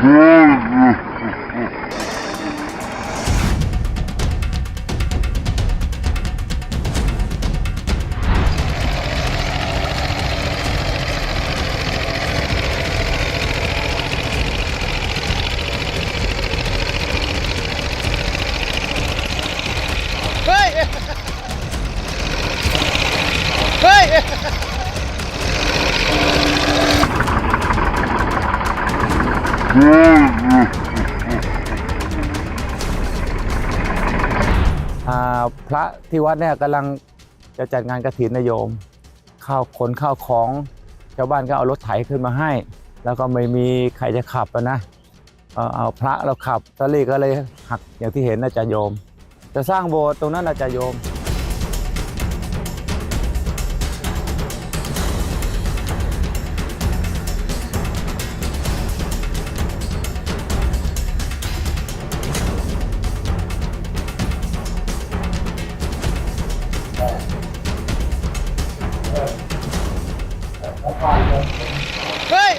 Hey! hey! พระที่วัดเนี่ยกำลังจะจัดงานกระถินนาโยม ข้าวขนข้าวของชาวบ้านก็เอารถไถขึ้นมาให้ แล้วก็ไม่มีใครจะขับนะเอาเอาพระเราขับตะลีก็เลยหักอย่างที่เห็นนะจ๊ะโยม จะสร้างโบสถ์ตรงนั้นนะจ๊ะโยม เฮ้ย